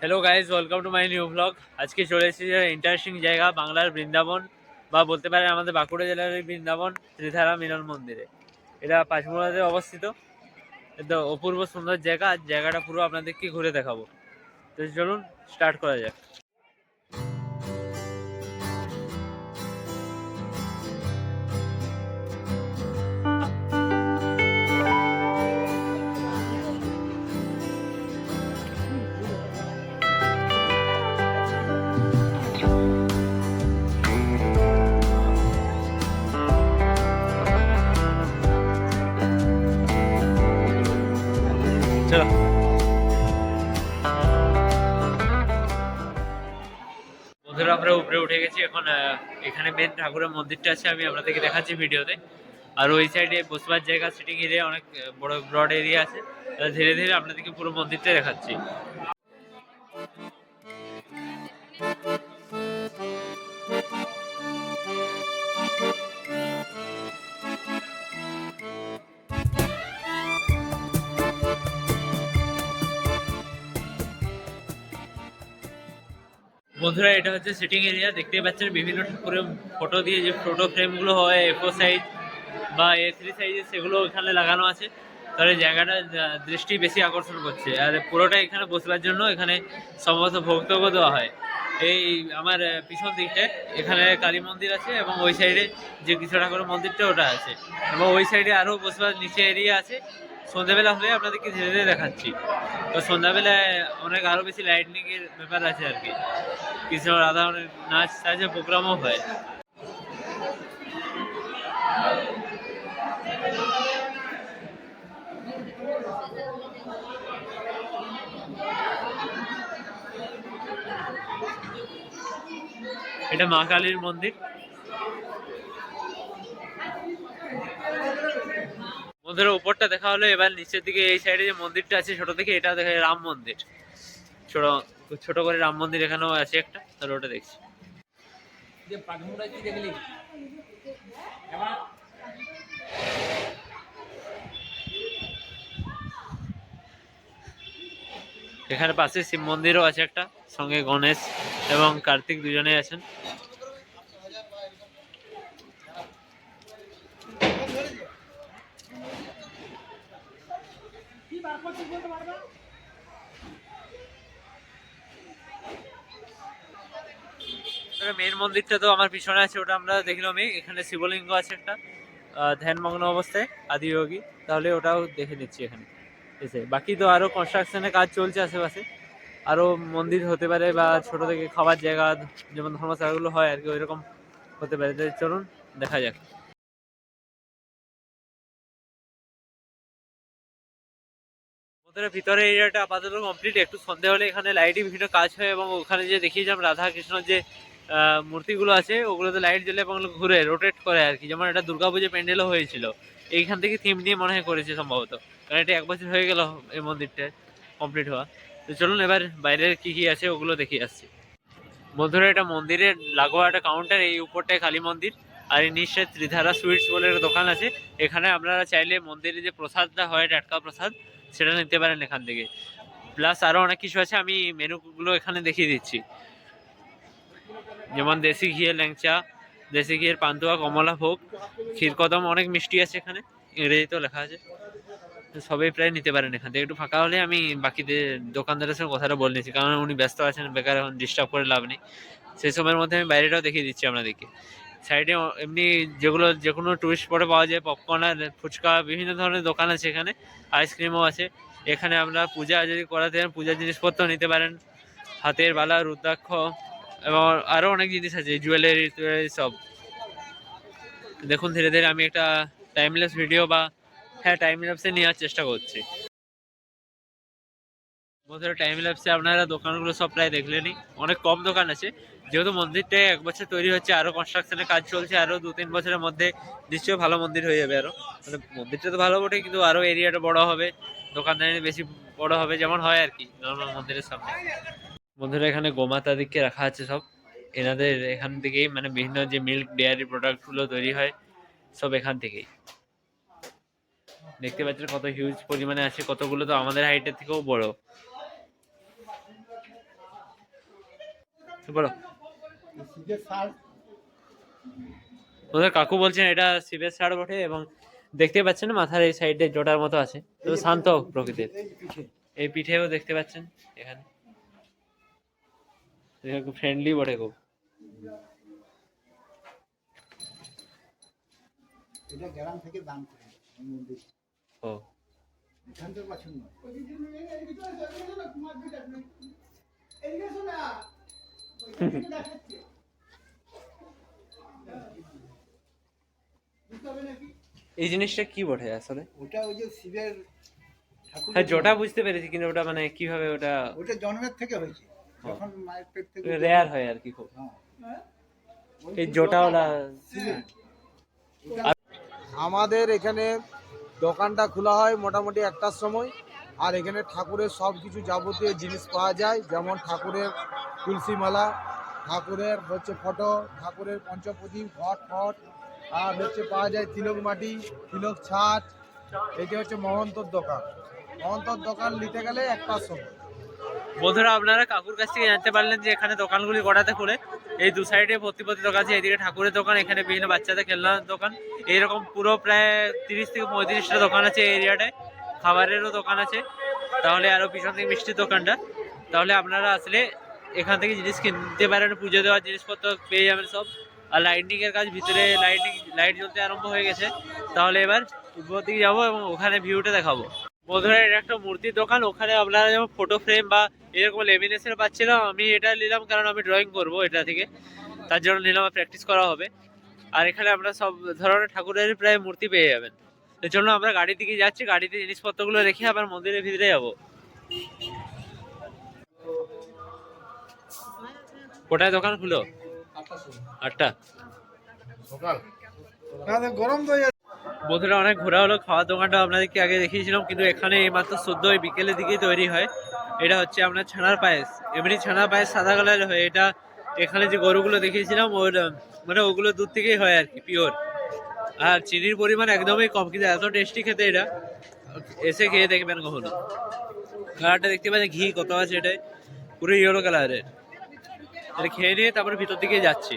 Hello guys welcome to my new blog আজকে চলে এসেছি ইন্টারেস্টিং জায়গা, বাংলার বৃন্দাবন, বা বলতে পারেন আমাদের বাঁকুড়া জেলার বৃন্দাবন, ত্রিধারা মিলন মন্দিরে। এটা পাঁচমুড়াতে অবস্থিত। এটা অপূর্ব সুন্দর জায়গা। জায়গাটা পুরো আপনাদেরকে ঘুরে দেখাবো। তো চলুন স্টার্ট করা যাক। বন্ধুরা আমরা উপরে উঠে গেছি। এখন এখানে মেন ঠাকুরের মন্দিরটা আছে, আমি আপনাদেরকে দেখাচ্ছি ভিডিওতে। আর ওই সাইডে বসবার জায়গা সিটিং এরিয়া অনেক বড় ব্রড এরিয়া আছে। ধীরে ধীরে আপনাদেরকে পুরো মন্দিরটা দেখাচ্ছি। বন্ধুরা, এটা হচ্ছে সিটিং এরিয়া দেখতে পাচ্ছেন, বিভিন্ন ঠাকুরের ফটো দিয়ে যে ফটো ফ্রেমগুলো হয় এ ফোর সাইজ বা এ থ্রি সাইজের সেগুলো এখানে লাগানো আছে। তাহলে জায়গাটা দৃষ্টি বেশি আকর্ষণ করছে। আর পুরোটা এখানে বসবার জন্য এখানে সম্ভবত ভক্তব্য দেওয়া হয়। এই আমার পিছন দিকটায় এখানে কালী মন্দির আছে এবং ওই সাইডে যে কৃষ্ণ ঠাকুরের মন্দিরটা, ওটা আছে। এবং ওই সাইডে আরও বসবার নিচে এরিয়া আছে। সন্ধ্যাবেলা হলে আপনাদেরকে ধীরে ধীরে দেখাচ্ছি। তো সন্ধ্যাবেলায় অনেক আরও বেশি লাইটনিং এর ব্যাপার আছে আর কি। কৃষ্ণ রাধা অনেক নাচ টাচের প্রোগ্রামও হয়। এটা মা কালীর মন্দির। মন্দিরের উপরটা দেখা হলো এবার নিচের দিকে এই সাইডে যে মন্দিরটা আছে ছোট থেকে এটা দেখা রাম মন্দির। ছোট ছোট করে রাম মন্দির এখানেও আছে একটা তাহলে ওটা দেখছি। এখানে পাশে শিব মন্দিরও আছে একটা সঙ্গে গণেশ এবং কার্তিক দুজনেই আছেন। মেন মন্দিরটা তো আমার পিছনে আছে, ওটা আমরা দেখলামই এখানে শিবলিঙ্গ আছে একটা ধ্যানমগ্ন অবস্থায় আদিযোগী তাহলে ওটাও দেখে নিচ্ছি এখানে। এসে, বাকি তো আরও কনস্ট্রাকশনের কাজ চলছে আশেপাশে। আরও মন্দির হতে পারে বা ছোট থেকে খাবার জায়গা, যেমন ধর্মশালাগুলো হয় আর কি, ওইরকম হতে পারে। চলুন, দেখা যাক। ভিতরে এরিয়াটা আপাতত কমপ্লিট একটু সন্ধে হলে এখানে লাইটই বিভিন্ন কাজ হয় এবং ওখানে যে দেখিয়েছিলাম রাধা কৃষ্ণর যে মূর্তিগুলো আছে, ওগুলোতে লাইট জ্বলে এবং ঘুরে রোটেট করে আর কি। যেমন এটা দুর্গাপুজো প্যান্ডেলও হয়েছিল। এইখান থেকে থিম নিয়ে মনে হয় করেছে সম্ভবত। কারণ এটা এক বছর হয়ে গেল এই মন্দিরটা কমপ্লিট হওয়া। তো চলুন এবার বাইরের কী কী আছে ওগুলো দেখিয়ে আসছি। বন্ধুরা, এটা মন্দিরের লাগোয়া একটা কাউন্টার এই উপরটায় কালী মন্দির। আর এই নিচে ত্রিধারা সুইটস বলে একটা দোকান আছে। এখানে আপনারা চাইলে মন্দিরে যে প্রসাদটা হয়, টাটকা প্রসাদ সেটা নিতে পারেন এখান থেকে। প্লাস আরও অনেক কিছু আছে, আমি মেনুগুলো এখানে দেখিয়ে দিচ্ছি। যেমন দেশি ঘিয়ের ল্যাংচা, দেশি ঘিয়ের পান্তুয়া, কমলা ভোগ ক্ষীরকদম অনেক মিষ্টি আছে এখানে, ইংরেজিতেও লেখা আছে। সবাই প্রায় নিতে পারেন এখান থেকে। একটু ফাঁকা হলে আমি বাকিদের দোকানদারের সঙ্গে কথাটা বলে নিচ্ছি, কারণ উনি ব্যস্ত আছেন, বেকার এখন ডিস্টার্ব করে লাভ নেই। সেই সময়ের মধ্যে আমি বাইরেটাও দেখিয়ে দিচ্ছি আপনাদেরকে। সাইডে এমনি যেগুলো যে কোনো টুরিস্ট স্পটে পাওয়া যায় পপকর্ন আর ফুচকা, বিভিন্ন ধরনের দোকান আছে এখানে আইসক্রিমও আছে। এখানে আমরা পূজা যদি করাতে চান, পূজার জিনিসপত্র নিতে পারেন। হাতের বালা, রুদ্রাক্ষ এবং আরও অনেক জিনিস আছে জুয়েলারি টুয়েলারি সব। দেখুন ধীরে ধীরে আমি একটা টাইমলেস ভিডিও বা হ্যাঁ টাইম ল্যাপসে নেওয়ার চেষ্টা করছি। টাইম ল্যাপসে আপনারা দোকানগুলো সব প্রায় দেখলেনই। অনেক কম দোকান আছে যেহেতু মন্দিরটা এক বছর তৈরি হচ্ছে, আরও কনস্ট্রাকশনের কাজ চলছে, আরও দু তিন বছরের মধ্যে নিশ্চয়ই ভালো মন্দির হয়ে যাবে আরও। মানে মন্দিরটা তো ভালো বটে, কিন্তু আরও এরিয়াটা বড় হবে, দোকানদারি বেশি বড় হবে যেমন হয় আর কি নর্মাল মন্দিরের সামনে। বন্ধুরা, এখানে গোমাতা দিককে রাখা আছে সব। এনাদের এখান থেকেই মানে বিভিন্ন যে মিল্ক ডেয়ারি প্রোডাক্টগুলো তৈরি হয়, সব এখান থেকেই। দেখতে পাচ্ছেন কত হিউজ পরিমাণে আছে, কতগুলো তো আমাদের হাইটের থেকেও বড়। বলো। সার ওদের কাকু বলছেন এটা শিবের সার বটে এবং দেখতে পাচ্ছেন মাথার এই সাইডে জোটার মতো আছে। তো শান্ত প্রকৃতির। এই পিঠেও দেখতে পাচ্ছেন এখানে। খুব ফ্রেন্ডলি বটে খুব। এটা গ্রাম থেকে দান করে। ও। এখানকার পছন্দ এই জিনিসটা কি বটে আসলে? ওটা ওই যে শিবের হ্যাঁ জোটা বুঝতে পেরেছি কিন্তু ওটা মানে কীভাবে ওটা ওটা জন্মের থেকে হয়েছে। যখন মায়ের পেট থেকে রেয়ার হয় আর কি খুব। হ্যাঁ। এই জোটাওয়ালা। আমাদের এখানে দোকানটা খোলা হয় মোটামুটি একটার সময়। আর এখানে ঠাকুরের সব কিছু যাবতীয় জিনিস পাওয়া যায়, যেমন ঠাকুরের তুলসী মালা, ঠাকুরের হচ্ছে ফটো, ঠাকুরের পঞ্চপ্রদীপ, ঘট ফট, আর হচ্ছে পাওয়া যায় তিলক মাটি, তিলক ছাট এটি হচ্ছে মহন্তর দোকান। মহন্তর দোকান নিতে গেলে একটার সময়। বন্ধুরা, আপনারা কাকুর কাছ থেকে জানতে পারলেন যে এখানে দোকানগুলি কটাতে খুলে এই দু সাইডে ভর্তি ভর্তি দোকান আছে, এদিকে ঠাকুরের দোকান, এখানে বিভিন্ন বাচ্চাদের খেলনার দোকান। এইরকম পুরো প্রায় তিরিশ থেকে পঁয়ত্রিশটা দোকান আছে এই এরিয়াটায়। খাবারেরও দোকান আছে। তাহলে আরও পিছন থেকে মিষ্টির দোকানটা। তাহলে আপনারা আসলে এখান থেকে জিনিস কিনতে পারেন, পুজো দেওয়ার জিনিসপত্র পেয়ে যাবেন সব। আর লাইটিং এর কাজ ভিতরে লাইটিং লাইট জ্বলতে আরম্ভ হয়ে গেছে। তাহলে এবার উপর দিকে যাব এবং ওখানে ভিউটা দেখাবো। বন্ধুরা, এটা একটা মূর্তির দোকান। ওখানে আপনারা যেমন ফটো ফ্রেম বা এরকম লেমিনেশন পাচ্ছিলাম, আমি এটা নিলাম কারণ আমি ড্রয়িং করব এটা থেকে। তার জন্য নিলাম প্র্যাকটিস করা হবে। আর এখানে আমরা সব ধরনের ঠাকুরের প্রায় মূর্তি পেয়ে যাবেন। এর জন্য আমরা গাড়ি দিকে যাচ্ছি, গাড়িতে জিনিসপত্রগুলো রেখে আবার মন্দিরের ভিতরে যাব। কোটায় দোকান খুলো? আটটা। গরম অনেক ঘোরা হলো, খাওয়ার দোকানটা আপনাদেরকে আগে দেখিয়েছিলাম, কিন্তু এখানে এই মাত্র সদ্য ওই বিকেলের দিকেই তৈরি হয়। এটা হচ্ছে আপনার ছানার পায়েস। এমনি ছানার পায়েস সাদা কালারের হয়, এটা এখানে যে গরুগুলো দেখিয়েছিলাম, ওর মানে ওগুলো দুধ থেকেই হয় আর কি পিওর আর চিনির পরিমাণ একদমই কম, কিন্তু এত টেস্টি খেতে এটা। এসে খেয়ে দেখবেন কখনো। কালারটা দেখতে পাচ্ছেন, ঘি কত আছে এটাই পুরো ইয়েলো কালারের এটা খেয়ে নিয়ে তারপরে ভিতর দিকে যাচ্ছি।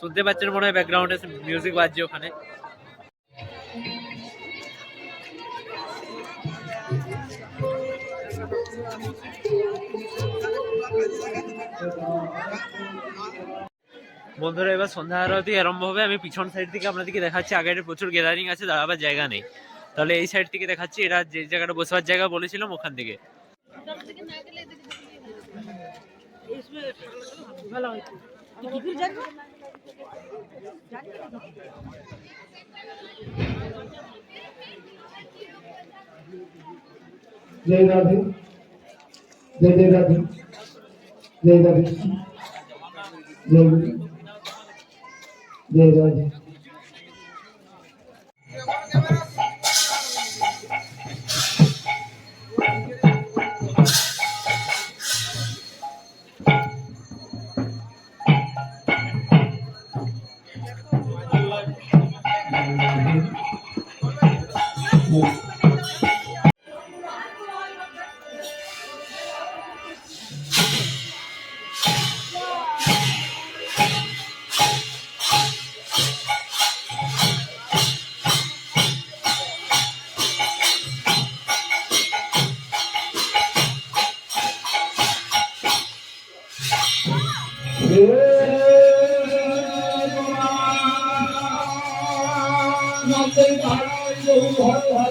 শুনতে পাচ্ছেন মনে হয় ব্যাকগ্রাউন্ডে মিউজিক বাজছে ওখানে। বন্ধুরা, এবার সন্ধ্যা আরতি আরম্ভ হবে। আমি পিছন সাইড থেকে আপনাদেরকে দেখাচ্ছি। আগে প্রচুর গ্যাদারিং আছে দাঁড়াবার জায়গা নেই। তাহলে এই সাইড থেকে দেখাচ্ছি এটা যে জায়গাটা বসবার জায়গা বলেছিলাম ওখান থেকে। জয় রাধে। জয় জয় রাধে। জয় রাধে। জয় जय राधे जय जय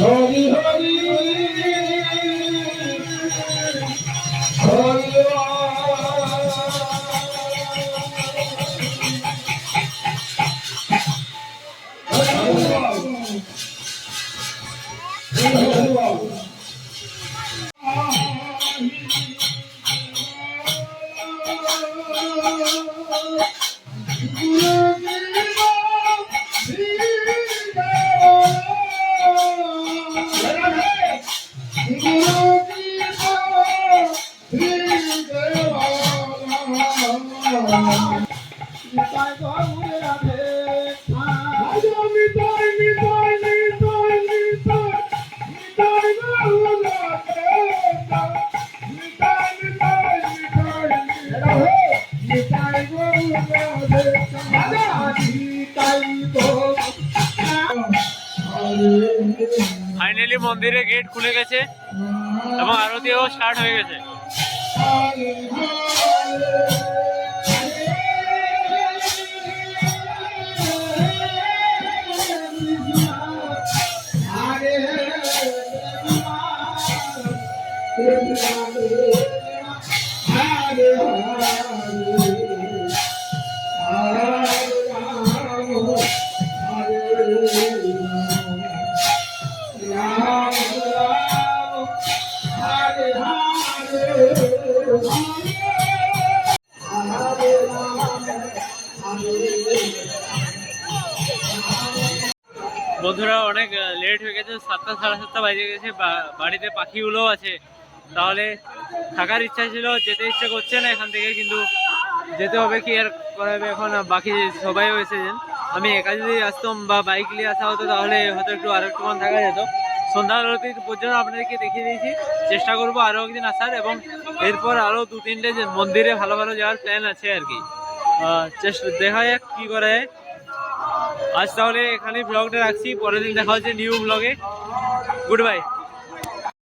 Hari Hari Hari Thank you. Finally মন্দিরের গেট খুলে গেছে এবং আরতিও স্টার্ট হয়ে গেছে। সাতটা সাড়ে সাতটা বাজে গেছে বাড়িতে পাখিগুলোও আছে। তাহলে থাকার ইচ্ছা ছিল, যেতে ইচ্ছা করছে না এখান থেকে, কিন্তু যেতে হবে কি আর করা হবে এখন? বাকি সবাইও এসেছেন। আমি একা যদি আসতাম বা বাইক নিয়ে আসা হতো, তাহলে হয়তো একটু আরও একটুক্ষণ থাকা যেত। সন্ধ্যা আরতি পর্যন্ত আপনাদেরকে দেখিয়ে দিয়েছি। চেষ্টা করব আরও একদিন আসার, এবং এরপর আরও দু তিনটে মন্দিরে ভালো ভালো যাওয়ার প্ল্যান আছে আর কি। চেষ্টা দেখা যাক কী করা যায়। আজ তাহলে এখানে ব্লগটা রাখছি পরের দিন দেখা হচ্ছে নিউ ব্লগে গুড বাই